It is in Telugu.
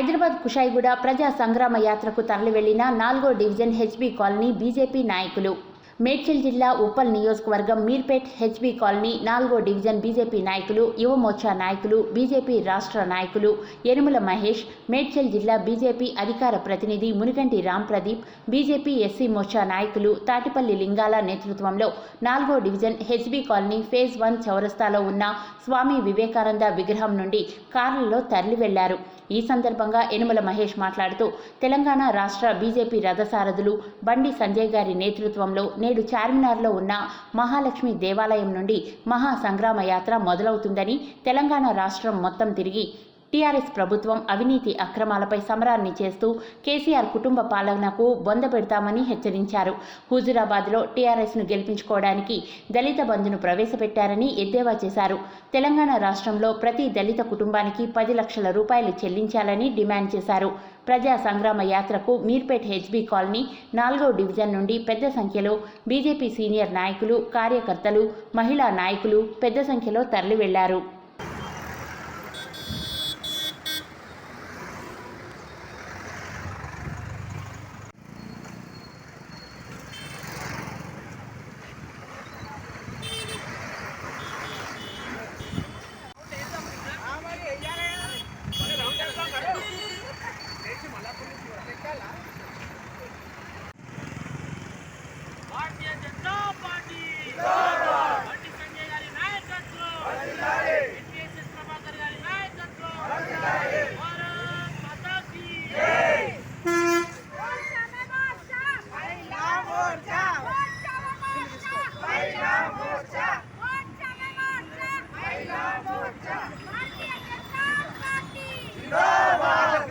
హైదరాబాద్ కుషాయిగూడ ప్రజా సంగ్రామ యాత్రకు తరలి వెళ్ళిన నాలుగో డివిజన్ హెచ్బీ కాలనీ బీజేపీ నాయకులు. మేడ్చల్ జిల్లా ఉప్పల్ నియోజకవర్గం మీర్పేట్ హెచ్బీ కాలనీ నాలుగో డివిజన్ బీజేపీ నాయకులు యువమోర్చా నాయకులు బీజేపీ రాష్ట్ర నాయకులు యనుమల మహేష్ మేడ్చల్ జిల్లా బీజేపీ అధికార ప్రతినిధి మునిగంటి రామ్ ప్రదీప్ బీజేపీ ఎస్సీ మోర్చా నాయకులు తాటిపల్లి లింగాల నేతృత్వంలో నాలుగో division HB colony phase one చౌరస్తాలో ఉన్న స్వామి వివేకానంద విగ్రహం నుండి కార్లలో తరలి వెళ్ళారు ఈ సందర్భంగా యనుమల మహేష్ మాట్లాడుతూ తెలంగాణ రాష్ట్ర బీజేపీ రథసారథులు బండి సంజయ్ గారి నేతృత్వంలో నేడు చార్మినార్లో ఉన్న మహాలక్ష్మి దేవాలయం నుండి మహా సంగ్రామ యాత్ర మొదలవుతుందని తెలంగాణ రాష్ట్రం మొత్తం తిరిగి టీఆర్ఎస్ ప్రభుత్వం అవినీతి అక్రమాలపై సమరాన్ని చేస్తూ కేసీఆర్ కుటుంబ పాలనకు బొంద పెడతామని హెచ్చరించారు. హుజురాబాద్లో టీఆర్ఎస్ను గెలిపించుకోవడానికి దళిత బంధును ప్రవేశపెట్టారని ఎద్దేవా చేశారు. తెలంగాణ రాష్ట్రంలో ప్రతి దళిత కుటుంబానికి పది లక్షల రూపాయలు చెల్లించాలని డిమాండ్ చేశారు. ప్రజా సంగ్రామ యాత్రకు మీర్పేట్ హెచ్బీ కాలనీ నాలుగో డివిజన్ నుండి పెద్ద సంఖ్యలో బీజేపీ సీనియర్ నాయకులు కార్యకర్తలు మహిళా నాయకులు పెద్ద సంఖ్యలో తరలి వెళ్ళారు